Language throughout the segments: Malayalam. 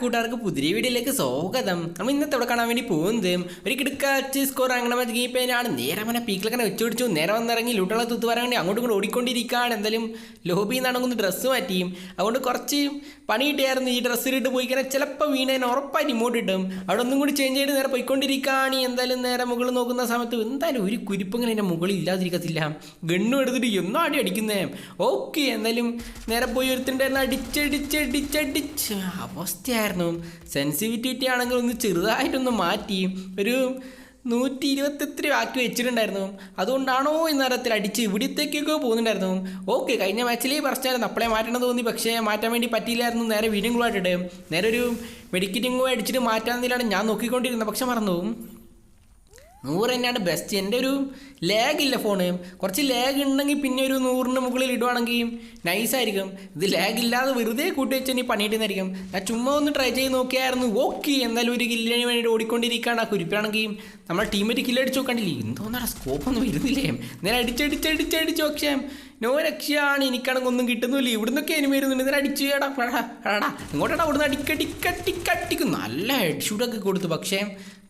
കൂട്ടുകാർക്ക് പുതിയ വീഡിയോയിലേക്ക് സ്വാഗതം. നമ്മൾ ഇന്നത്തെ ഇവിടെ കാണാൻ വേണ്ടി പോകുന്നത് ഒരു കിടക്കാച്ച് സ്കോർ അങ്ങനെ മതി ഗെയിം നേരെ അവനെ പീക്കിലൊക്കെ വെച്ച് പിടിച്ചു നേരെ വന്നിറങ്ങി ലൂട്ടുകളെ തുത്ത് വരാൻ വേണ്ടി അങ്ങോട്ടും കൂടെ ഓടിക്കൊണ്ടിരിക്കുകയാണ്. എന്തായാലും ലോബിയിൽ നിന്നാണെങ്കിൽ ഡ്രസ്സ് മാറ്റിയും അതുകൊണ്ട് കുറച്ച് പണി കിട്ടിയായിരുന്നു. ഈ ഡ്രസ്സ് ഇട്ട് പോയി കഴിഞ്ഞാൽ ചിലപ്പോൾ വീണേനെ ഉറപ്പായിട്ട് ഇങ്ങോട്ട് കിട്ടും അവിടെ ഒന്നും കൂടി ചേഞ്ച് ചെയ്ത് നേരെ പോയിക്കൊണ്ടിരിക്കുകയാണ്. എന്തായാലും നേരെ മുകളിൽ നോക്കുന്ന സമയത്ത് എന്തായാലും ഒരു കുരിപ്പങ്ങനെ എന്റെ മുകളിൽ ഇല്ലാതിരിക്കത്തില്ല. ഗണ്ണും എടുത്തിട്ട് എന്നോ അടി അടിക്കുന്നേ. ഓക്കെ എന്തായാലും നേരെ പോയി ഒരുത്തിന്റെ അടിച്ചടിച്ചടിച്ചടിച്ച് അവസ്ഥയായിരുന്നു സെൻസിറ്റിവിറ്റി ആണെങ്കിൽ ഒന്ന് ചെറുതായിട്ടൊന്ന് മാറ്റി. ഒരു നൂറ്റി ഇരുപത്തെത്ര ആക്കി വെച്ചിട്ടുണ്ടായിരുന്നു. അതുകൊണ്ടാണോ എന്നറിയത്തിൽ അടിച്ച് ഇവിടത്തേക്കൊക്കെ പോകുന്നുണ്ടായിരുന്നു. ഓക്കെ കഴിഞ്ഞ മാച്ചിൽ പറഞ്ഞായിരുന്നു അപ്പളെ മാറ്റണം തോന്നി. പക്ഷേ മാറ്റാൻ വേണ്ടി പറ്റിയില്ലായിരുന്നു. നേരെ വീഡിയോ കൂടെ നേരെ ഒരു മെഡിക്കറ്റിംഗോ അടിച്ചിട്ട് മാറ്റാമെന്നില്ലാണ് ഞാൻ നോക്കിക്കൊണ്ടിരുന്നത്. പക്ഷെ മറന്നു. നൂറ് തന്നെയാണ് ബെസ്റ്റ് എന്റെ ഒരു ലാഗ് ഇല്ല ഫോണ് കുറച്ച് ലാഗ് ഉണ്ടെങ്കിൽ പിന്നെ ഒരു നൂറിന് മുകളിൽ ഇടുവാണെങ്കിൽ നൈസായിരിക്കും ഇത് ലാഗ് ഇല്ലാതെ വെറുതെ കൂട്ടി വെച്ച് ഇനി പണിയിട്ടുന്നായിരിക്കും ഞാൻ ചുമ്മാ ഒന്ന് ട്രൈ ചെയ്ത് നോക്കിയായിരുന്നു. ഓക്കെ എന്തായാലും ഒരു കില്ലിന് വേണ്ടിയിട്ട് ഓടിക്കൊണ്ടിരിക്കുകയാണ് ആ കുരിപ്പാണെങ്കിൽ നമ്മളെ ടീമേറ്റ് കില്ലടിച്ച് നോക്കണ്ടില്ലേ? എന്തോന്നാ സ്കോപ്പ് ഒന്നും വരുന്നില്ലേ? നേരെ അടിച്ചടിച്ചടിച്ചടിച്ച് പക്ഷേ നോ രക്ഷയാണ്. എനിക്കാണെങ്കിൽ ഒന്നും കിട്ടുന്നില്ല. ഇവിടുന്നൊക്കെ ഇനി വരുന്നുണ്ട്. നേരെ അടിച്ച് എടാ എടാ, എടാ ഇങ്ങോട്ടാ ഇവിടുന്ന് അടിക്കടിക്കടിക്കടിക്കും നല്ല ഹെഡ് ഷൂട്ടൊക്കെ കൊടുത്തു. പക്ഷേ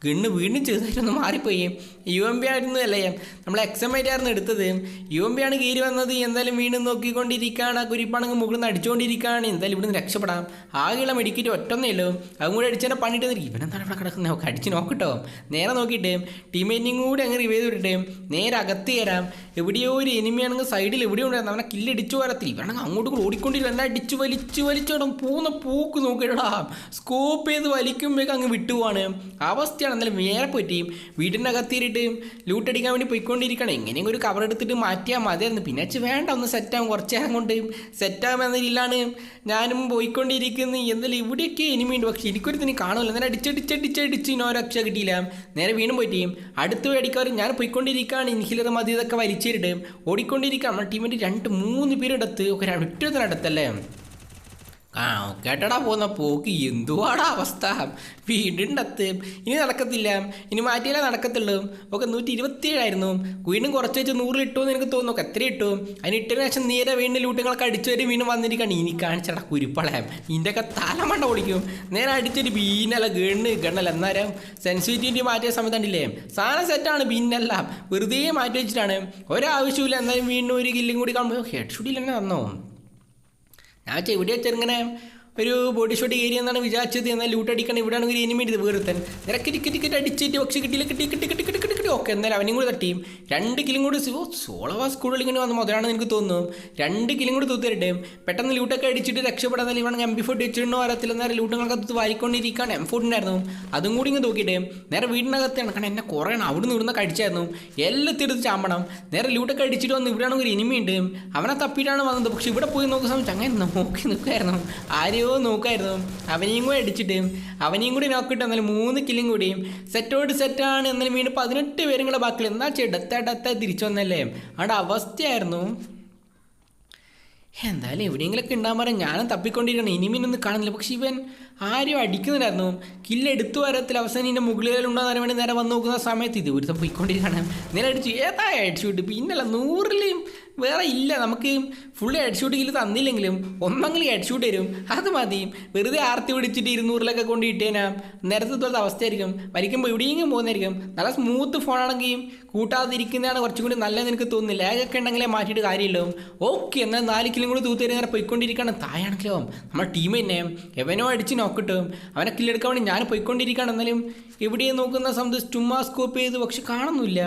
ഗണ്ണ് വീണ്ടും ചെറുതായിട്ടൊന്ന് മാറിപ്പോയി. യു എം പി ആയിരുന്നു അല്ലേ നമ്മൾ എക്സാം ആയിട്ടായിരുന്നു എടുത്തത്. യു എം പി ആണ് കയറി വന്നത്. എന്തായാലും വീണ്ടും നോക്കിക്കൊണ്ടിരിക്കുകയാണ്. ആ കുരിപ്പാണെങ്കിൽ മുകളിൽ നിന്ന് അടിച്ചുകൊണ്ടിരിക്കുകയാണ്. എന്തായാലും ഇവിടുന്ന് രക്ഷപ്പെടാം. ആകെയുള്ള മെഡിക്കറ്റ് ഒറ്റൊന്നേ ഉള്ളൂ. അതും കൂടെ അടിച്ചാൽ പണിയിട്ട് തരും ഇവനെന്താണ് ഇവിടെ കിടക്കുന്നത്? നമുക്ക് അടിച്ച് നോക്കട്ടോ. നേരെ നോക്കിയിട്ട് ടീമേറ്റിനും കൂടി അങ്ങ് റിവൈവ് ചെയ്തിട്ട് നേരെ അകത്ത് കയറാം. എവിടെയോ ഒരു എനിമിയാണെങ്കിൽ സൈഡിൽ എവിടെയോ ഉണ്ടായിരുന്നു. അവനെ കില്ലടിച്ചു വരത്തില്ല ഇവനാണെങ്കിൽ അങ്ങോട്ട് കൂടെ ഓടിക്കൊണ്ടിരുന്നു. എല്ലാം അടിച്ച് വലിച്ച് വലിച്ചോടും പൂന്ന പൂക്ക് നോക്കിയിട്ടാ സ്കോപ്പ് ചെയ്ത് വലിക്കുമ്പോഴേക്കും അങ്ങ് വിട്ടുപോവാണ്. അവസ്ഥയാണ് എന്നാലും വേറെ പറ്റിയും വീടിന്റെ അകത്തിരിട്ട് ലൂട്ടടിക്കാൻ വേണ്ടി പോയിക്കൊണ്ടിരിക്കണം എങ്ങനെയെങ്കിലും ഒരു കവർ എടുത്തിട്ട് മാറ്റിയാൽ മതിയായിരുന്നു. പിന്നെ അച്ഛൻ വേണ്ട ഒന്ന് സെറ്റാകും കുറച്ച് നേരം കൊണ്ട് സെറ്റാകുമെന്നില്ലാണ് ഞാനും പോയിക്കൊണ്ടിരിക്കുന്നത് എന്നാലും ഇവിടെയൊക്കെ എനിമിയുണ്ട് പക്ഷെ എനിക്കൊരുത്തിന് കാണുമല്ലോ നേരെ അടിച്ചടിച്ചടിച്ചടിച്ച് ഇനോ അക്ഷ കിട്ടിയില്ല. നേരെ വീണ്ടും പറ്റിയും അടുത്ത അടിക്കാറ് ഞാൻ പോയിക്കൊണ്ടിരിക്കുകയാണ്. ഇൻഹിലർ മതി ഇതൊക്കെ വലിച്ചിട്ട് നമ്മുടെ ടീമിന്റെ രണ്ട് മൂന്ന് പേരെടുത്ത് ഒരു ഒറ്റത്തിനടുത്തല്ലേ ആ കേട്ടടാ പോകുന്ന പോക്ക് എന്തുവാടാ അവസ്ഥ? വീടിന്റെ ഇനി നടക്കത്തില്ല. ഇനി മാറ്റിയാലേ നടക്കത്തുള്ളൂ. ഒക്കെ നൂറ്റി ഇരുപത്തിയേഴായിരുന്നു വീണ്ടും കുറച്ച് വെച്ച് നൂറിൽ എനിക്ക് തോന്നുന്നു. ഒക്കെ എത്ര ഇട്ടു. അതിന് ഇട്ടതിന് ശേഷം നേരെ വീണ്ടും ലൂട്ടുകളൊക്കെ അടിച്ചു വരും വീണ്ടും വന്നിരിക്കുകയാണ്. ഇനി കാണിച്ചടാ കുരുപ്പളയാം ഇതിന്റെയൊക്കെ തലമണ്ട ഓടിക്കും. നേരെ അടിച്ചൊരു ബീനല്ല ഗണ്ണ് ഗണ്ണല്ല. എന്നാലും സെൻസിറ്റിവിറ്റി മാറ്റിയ സമയത്ത് കണ്ടില്ലേ? സാധനം സെറ്റാണ് ബീനല്ല. വെറുതെ മാറ്റി വെച്ചിട്ടാണ്. ഒരാവശ്യമില്ല എന്തായാലും വീണ്ടും ഒരു കില്ലും കൂടി കാണുമ്പോൾ ഹെഡ് ഷൂട്ടിൽ തന്നെ തന്നോ? ഞാൻ വെച്ചാൽ ഇവിടെ ചെറുങ്ങനെ ഒരു ബോഡി ഷോട്ട് ഏരിയ എന്നാണ് വിചാരിച്ചത്. എന്നാൽ ലൂട്ട് അടിക്കണം ഇവിടെ ആണെങ്കിൽ എനിമി ഇത് വേർത്തൻ നിരക്ക് ടിക്കറ്റ് ടിക്കറ്റ് അടിച്ചിട്ട് പക്ഷേ കിട്ടിയില്ല കിട്ടി കിട്ടി കിട്ടി കിട്ടി കിട്ടി കിട്ടി. ഓക്കെ എന്നാലും അവനും കൂടെ തട്ടിയും രണ്ട് കിലും കൂടെ ഓ സോളവാ സ്കൂളിൽ ഇങ്ങനെ വന്ന. മുതലാണെന്ന് എനിക്ക് തോന്നുന്നു. രണ്ട് കിലും കൂടെ തൂത്തിരട്ടെ പെട്ടെന്ന് ലൂട്ടൊക്കെ അടിച്ചിട്ട് രക്ഷപ്പെടാൻ ഇവണെങ്കിൽ എം ബി ഫോർട്ടി വെച്ചിട്ടുണ്ടോ അറിയത്തില്ല. നേരെ ലൂട്ടുകളൊക്കെ തൂത്ത് വാരിക്കൊണ്ടിരിക്കുകയാണ് എം ഫോർട്ടിനായിരുന്നു അതും കൂടി ഇങ്ങനെ തൂക്കിയിട്ട് നേരെ വീടിനകത്താണ് കാരണം എന്നെ കുറേ അവിടെ നിന്ന് ഇവിടുന്ന് കടിച്ചായിരുന്നു എല്ലാത്തി എടുത്ത് ചാമ്പണം. നേരെ ലൂട്ടൊക്കെ അടിച്ചിട്ട് വന്ന് ഇവിടെ ഒരു ഇനിമി ഉണ്ട്. അവനെ തപ്പിയിട്ടാണ് വന്നത്. പക്ഷെ ഇവിടെ പോയി നോക്കുന്ന സമയത്ത് അങ്ങനെ നോക്കി നിൽക്കുമായിരുന്നു ആരെയോ നോക്കായിരുന്നു. അവനെയും കൂടെ അടിച്ചിട്ട് അവനെയും കൂടി നോക്കിയിട്ട് എന്നാലും മൂന്ന് കില്ലും കൂടി സെറ്റോട് സെറ്റാണ് എന്നാലും വീണ്ടും പതിനെട്ട് പേരും കൂടെ ബാക്കിൽ എന്നാ ചെടുത്തടത്ത തിരിച്ചു വന്നല്ലേ? അവിടെ അവസ്ഥയായിരുന്നു. എന്തായാലും എവിടെയെങ്കിലൊക്കെ ഉണ്ടാകാൻ പറയാം. ഞാനും തപ്പിക്കൊണ്ടിരിക്കണം ഇനിമീനൊന്നും കാണുന്നില്ല. പക്ഷെ ഇവൻ ആരും അടിക്കുന്നില്ലായിരുന്നു. കില്ല് എടുത്തു വരത്തിൽ അവസാനം ഇതിന്റെ മുകളിലുണ്ടോ എന്ന് വേണ്ടി നേരെ വന്ന് നോക്കുന്ന സമയത്ത് ഇത് ഒരുത്തം പോയിക്കൊണ്ടിരിക്കുകയാണ്. നേരെ അടിച്ചു. ഏതാ അടിച്ചുവിട്ട് പിന്നല്ല നൂറിലെയും വേറെ ഇല്ല. നമുക്ക് ഫുള്ളി അടിച്ചുവിട്ട് കില്ല് തന്നില്ലെങ്കിലും ഒന്നെങ്കിലും അടിച്ചുവിട്ട് തരും. അത് മതി. വെറുതെ ആർത്തി പിടിച്ചിട്ട് ഇരുന്നൂറിലൊക്കെ കൊണ്ട് ഇട്ടേനാ. നേരത്തെ പോലത്തെ അവസ്ഥയായിരിക്കും. വലിക്കുമ്പോൾ എവിടെയെങ്കിലും പോകുന്നതായിരിക്കും. നല്ല സ്മൂത്ത് ഫോണാണെങ്കിൽ കൂട്ടാതിരിക്കുന്നതാണ് കുറച്ചും കൂടി നല്ലത് എനിക്ക് തോന്നുന്നു. ലാഗൊക്കെ ഉണ്ടെങ്കിലേ മാറ്റിയിട്ട് കാര്യമില്ലോ ഓക്കെ എന്നാൽ നാല് കിലും കൂടി തൂത്തേരി നേരെ പോയിക്കൊണ്ടിരിക്കണം തായാണെങ്കിലോ നമ്മുടെ ടീം തന്നെ. എവനോ അടിച്ച് നോക്കിട്ടും. അവനെ കില്ലെടുക്കാൻ വേണ്ടി ഞാൻ പോയിക്കൊണ്ടിരിക്കുകയാണ്. എന്നാലും എവിടെയും നോക്കുന്ന സമയത്ത് ചുമ്മാ സ്കോപ്പ് ചെയ്ത് പക്ഷെ കാണുന്നില്ല.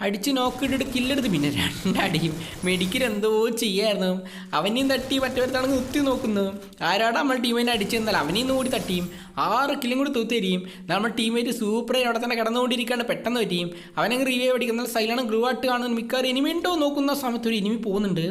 അടിച്ച് നോക്കിയിട്ടിട്ട് കില്ലെടുത്ത് പിന്നെ രണ്ടടിയും മെഡിക്കൽ എന്തോ ചെയ്യായിരുന്നു. അവനെയും തട്ടി മറ്റവരത്താണെങ്കിൽ ഉത്തി നോക്കുന്നു. ആരാടാ നമ്മൾ ടീമിനെ അടിച്ചെന്നാൽ അവനെയും കൂടി തട്ടിയും ആറ് കില്ലും കൂടി തൂത്തരിയും നമ്മൾ ടീമേറ്റ് സൂപ്പറായി അവിടെ തന്നെ കിടന്നുകൊണ്ടിരിക്കുകയാണ്. പെട്ടെന്ന് പറ്റിയും അവനങ്ങ് റിവ്യൂ അടിക്കുന്ന സൈലാണ് ഗ്രൂ ആയിട്ട് കാണുന്ന മിക്കവാറും ഇനിമി ഉണ്ടോ നോക്കുന്ന സമയത്ത് ഒരു ഇനിമി പോകുന്നുണ്ട്.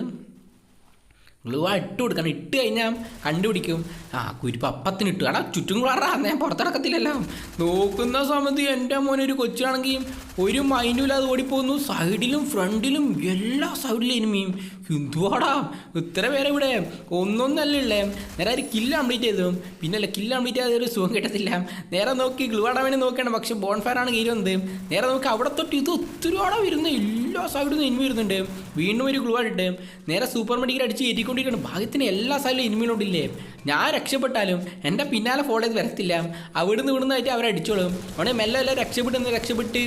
ഗ്ലൂ ആ ഇട്ട് കൊടുക്കണം. ഇട്ട് കഴിഞ്ഞാൽ കണ്ടുപിടിക്കും. ആ കുരിപ്പ് അപ്പത്തിന് ഇട്ടു. എടാ ചുറ്റും കൂടാറാ ഞാൻ പുറത്തിറക്കത്തില്ലല്ലോ നോക്കുന്ന സമയത്ത് എന്റെ മോനൊരു കൊച്ചാണെങ്കിൽ ഒരു മൈൻഡില്ലാതെ ഓടിപ്പോകുന്നു. സൈഡിലും ഫ്രണ്ടിലും എല്ലാ സൈഡിലും എനിമിയും എന്തുവാടാ? ഇത്ര പേരെ ഇവിടെ. ഒന്നൊന്നല്ല ഉള്ളേ. നേരെ ഒരു കില്ല് കംപ്ലീറ്റ് ചെയ്തു. പിന്നല്ല കില്ല് കംപ്ലീറ്റ് ചെയ്ത ഒരു സുഖം കിട്ടത്തില്ല. നേരെ നോക്കി ഗ്ലൂ ആടാൻ വേണ്ടി നോക്കണം പക്ഷെ ബോൺഫയർ ആണ് കീരുന്നത് നേരെ നോക്കി അവിടെ തൊട്ട് ഇത് ഒത്തിരി ആടാ വരുന്നത് എല്ലാ സൈഡിൽ ഇനിമി വരുന്നുണ്ട്. വീണ്ടും ഒരു ഗ്ലൂ ആയിട്ട് നേരെ സൂപ്പർ മെഡിക്കൽ അടിച്ച് കയറ്റിക്കൊണ്ടിരിക്കണം ഭാഗ്യത്തിന് എല്ലാ സൈഡിലും ഇനിമിയിലുണ്ടില്ലേ ഞാൻ രക്ഷപ്പെട്ടാലും എന്റെ പിന്നാലെ ഫോളോ ചെയ്ത് വരത്തില്ല. അവിടുന്ന് ഇവിടുന്നായിട്ട് അവരെ അടിച്ചോളും. അവിടെ മെല്ലെ എല്ലാം രക്ഷപ്പെട്ടു രക്ഷപ്പെട്ട്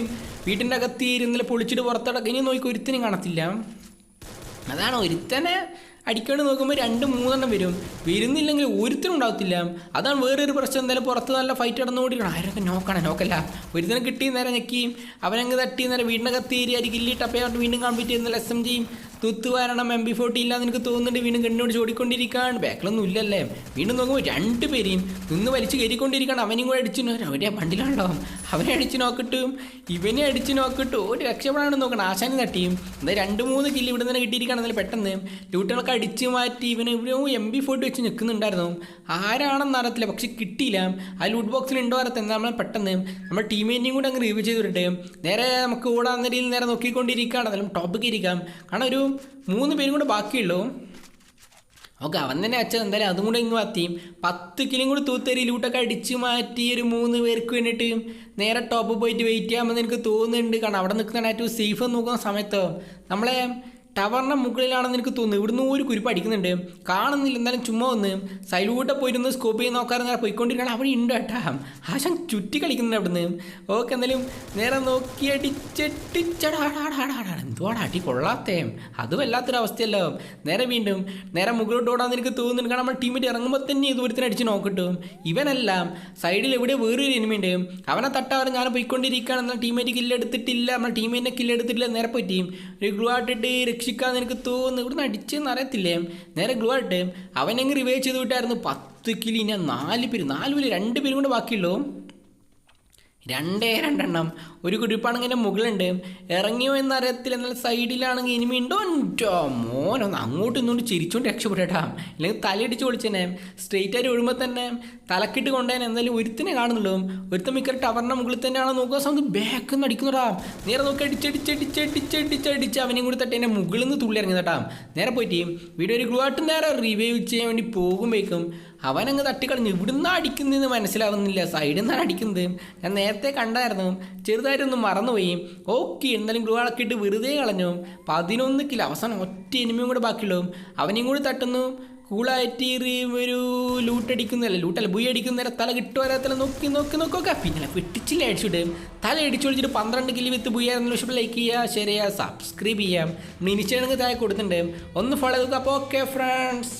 വീട്ടിന്റെ അകത്ത് ഇരുന്നില്ല പൊളിച്ചിട്ട് പുറത്തടക്കം ഇനി നോക്കി ഒരുത്തിനും കാണത്തില്ല. അതാണ് ഒരുത്തനെ അടിക്കൊണ്ട് നോക്കുമ്പോൾ രണ്ട് മൂന്നെണ്ണം വരും. വരുന്നില്ലെങ്കിൽ ഒരുത്തനും ഉണ്ടാവത്തില്ല അതാണ് വേറൊരു പ്രശ്നം. എന്തായാലും പുറത്ത് നല്ല ഫൈറ്റ് നടന്നുകൊണ്ടിരിക്കണം. ആരൊക്കെ നോക്കണം നോക്കല്ല ഒരുത്തനെ കിട്ടി നേരെ ഞെക്കിയും. അവനങ്ങ് തട്ടി നേരെ വീടിനെ കത്തിയേരി അരി കില്ലി ടപ്പയായിട്ട് വീണ്ടും കംപ്ലീറ്റ് ചെയ്യുന്ന എം ജിയും തുത്ത് വരണം എം ബി ഫോർട്ടി ഇല്ലാന്ന് എനിക്ക് തോന്നുന്നുണ്ട്. വീണ്ടും കണ്ണോട് ചോടിക്കൊണ്ടിരിക്കുകയാണ്. ബാക്കിലൊന്നും ഇല്ലല്ലേ? വീണ്ടും നോക്കുമ്പോൾ രണ്ട് പേരെയും നിന്ന് വലിച്ചു കയറിക്കൊണ്ടിരിക്കുകയാണ്. അവനെയും കൂടെ അടിച്ചു അവരെ പണ്ടിലാണല്ലോ. അവനെ അടിച്ചു നോക്കിട്ടും ഇവനെ അടിച്ചു നോക്കിട്ടും ഒരു രക്ഷപ്പെടാണ് നോക്കണം. ആശാനും തട്ടിയും എന്താ രണ്ട് മൂന്ന് കില്ല് ഇവിടെ നിന്ന് കിട്ടിയിരിക്കുകയാണ്. എന്നാലും പെട്ടെന്ന് ലൂട്ടുകളൊക്കെ അടിച്ചു മാറ്റി ഇവന് ഇവിടെ എം ബി ഫോർട്ടി വെച്ച് നിൽക്കുന്നുണ്ടായിരുന്നു. ആരാണെന്ന് അറിയത്തില്ല. പക്ഷെ കിട്ടിയില്ല. ആ ലൂട്ട് ബോക്സിൽ ഉണ്ടോ അറിയത്തില്ല. നമ്മൾ പെട്ടെന്ന് നമ്മൾ ടീമേറ്റിനെയും കൂടെ അങ്ങ് റിവ്യൂ ചെയ്തിട്ട് നേരെ നമുക്ക് ഓടാൻ രീതിയിൽ നേരെ നോക്കിക്കൊണ്ടിരിക്കുകയാണ്. എന്നാലും ടോപ്പിക്ക് ഇരിക്കാം. കാരണം ഒരു മൂന്ന് പേരും കൂടെ ബാക്കിയുള്ളൂ. ഓക്കെ അവൻ തന്നെ അച്ഛൻ എന്തായാലും അതും കൂടെ ഇങ്ങ് മാറ്റി പത്ത് കിലും കൂടി തൂത്തരി ലൂട്ടൊക്കെ അടിച്ച് മാറ്റി ഒരു മൂന്ന് പേർക്ക് വേണ്ടിയിട്ട് നേരെ ടോപ്പ് പോയിട്ട് വെയിറ്റ് ചെയ്യാമെന്ന് എനിക്ക് തോന്നുന്നുണ്ട്. കാരണം അവിടെ നിൽക്കുന്ന ഏറ്റവും സേഫ് നോക്കുന്ന സമയത്ത്. നമ്മളെ ടവറിന്റെ മുകളിലാണെന്ന് എനിക്ക് തോന്നുന്നു. ഇവിടുന്ന് ഒരു കുരിപ്പ് അടിക്കുന്നുണ്ട്. കാണുന്നില്ല. എന്തായാലും ചുമ്മാ ഒന്ന് സൈലൂട്ടെ പോയിരുന്ന് സ്കോപ്പ് ചെയ്ത് നോക്കാറ് നേരെ പോയിക്കൊണ്ടിരിക്കണം അവിടെ ഉണ്ട് കേട്ടാ. ആശം ചുറ്റി കളിക്കുന്നുണ്ട് അവിടുന്ന്. ഓക്കെ എന്തായാലും നേരെ നോക്കി അടിച്ചടിച്ചടാടാടാടാടാ എന്തുവാടാ അടി കൊള്ളാത്തേ. അത് വല്ലാത്തൊരു അവസ്ഥയല്ലോ. നേരെ വീണ്ടും നേരെ മുകളിലോട്ട് ഓടാന്ന് എനിക്ക് തോന്നുന്നുണ്ട് കാരണം നമ്മൾ ടീമിൽ ഇറങ്ങുമ്പോൾ തന്നെ ഇതുവരത്തിന് അടിച്ച് നോക്കിട്ടും ഇവനെല്ലാം സൈഡിൽ എവിടെ വേറൊരു എനിമിയുണ്ട് അവനെ തട്ടാവരെ ഞാൻ പോയിക്കൊണ്ടിരിക്കുകയാണ്. എന്നാൽ ടീമേറ്റ് കില്ലെടുത്തിട്ടില്ല നമ്മൾ ടീമേറ്റിനെ കില്ലെടുത്തിട്ടില്ല നേരെ പോയിട്ട് ഒരു ഗ്ലൂ ആട്ടിട്ട് രക്ഷിക്കാന്ന് എനിക്ക് തോന്നുന്നു. ഇവിടുന്ന് അടിച്ചെന്ന് അറിയത്തില്ലേ? നേരെ ഗ്ലൂ ആയിട്ട് അവനെങ്ങ് റിവൈവ് ചെയ്ത് വിട്ടായിരുന്നു. പത്ത് കിലി ഇനി നാല് പേര് നാല് പേര് രണ്ട് പേരും കൂടെ ബാക്കിയുള്ളൂ. രണ്ടേ രണ്ടെണ്ണം. ഒരു കുടിപ്പാണെങ്കിൽ മുകളുണ്ട് ഇറങ്ങിയോ എന്നറിയത്തില്ല. എന്നാൽ സൈഡിലാണെങ്കിൽ ഇനിമി ഉണ്ടോ ഉണ്ടോ മോനൊന്ന് അങ്ങോട്ടും ഇങ്ങോട്ടും ചിരിച്ചോണ്ട് രക്ഷപ്പെടട്ടാ. അല്ലെങ്കിൽ തലയിടിച്ച് പൊളിച്ചേനെ സ്ട്രെയിറ്റ് ആയിട്ട് ഒഴുകുമ്പോൾ തന്നെ തലക്കിട്ട് കൊണ്ടുതന്നെ എന്തായാലും ഒരുത്തിനെ കാണുന്നുള്ളൂ. ഒരുത്തൻ മിക്ക ടവറിന്റെ മുകളിൽ തന്നെയാണോ നോക്കുക? സമയത്ത് ബാക്ക് നിന്ന് നേരെ നോക്കി അടിച്ചടിച്ചടിച്ചടിച്ചടിച്ചടിച്ച് അവനെയും കൂടി തട്ടി എന്നെ മുകളിൽ നിന്ന് തുള്ളി ഇറങ്ങി കേട്ടാ നേരെ പോയിട്ട് വീഡിയോ ഒരു ഗ്ലൂ ആയിട്ട് നേരെ റിവൈവ് ചെയ്യാൻ വേണ്ടി പോകുമ്പോഴേക്കും അവനങ്ങ് തട്ടിക്കളഞ്ഞു. ഇവിടുന്ന് അടിക്കുന്നതെന്ന് മനസ്സിലാവുന്നില്ല. സൈഡിൽ നിന്നാണ് അടിക്കുന്നത്. ഞാൻ നേരത്തെ കണ്ടായിരുന്നു. ചെറുതായിട്ടൊന്ന് മറന്നുപോയി. ഓക്കെ എന്തായാലും ഗ്ലൂ അളക്കിയിട്ട് വെറുതെ കളഞ്ഞു. പതിനൊന്ന് കിലോ. അവസാനം ഒറ്റ എനിമയും കൂടെ ബാക്കിയുള്ളൂ. അവനെയും കൂടി തട്ടുന്നു. കൂളായിട്ട് ഈ ഒരു ലൂട്ടടിക്കുന്നതല്ല ലൂട്ടല്ല ബുയി അടിക്കുന്ന തല കിട്ടുവരാത്തല്ല നോക്കി നോക്കി നോക്കൊക്കെ പിന്നെ വെട്ടിച്ചില്ല അടിച്ചിട്ട് തല അടിച്ചു വിളിച്ചിട്ട് പന്ത്രണ്ട് കിലി വിത്ത് ബുയ്യായിരുന്നു ഇഷ്ടം ലൈക്ക് ചെയ്യുക ഷെയർ ചെയ്യുക സബ്സ്ക്രൈബ് ചെയ്യാം ഇനി ഇനിച്ചാണെങ്കിൽ താഴെ കൊടുത്തിട്ടുണ്ട്. ഒന്ന് ഫോളോ ചെയ്തു അപ്പോൾ ഓക്കെ ഫ്രണ്ട്സ്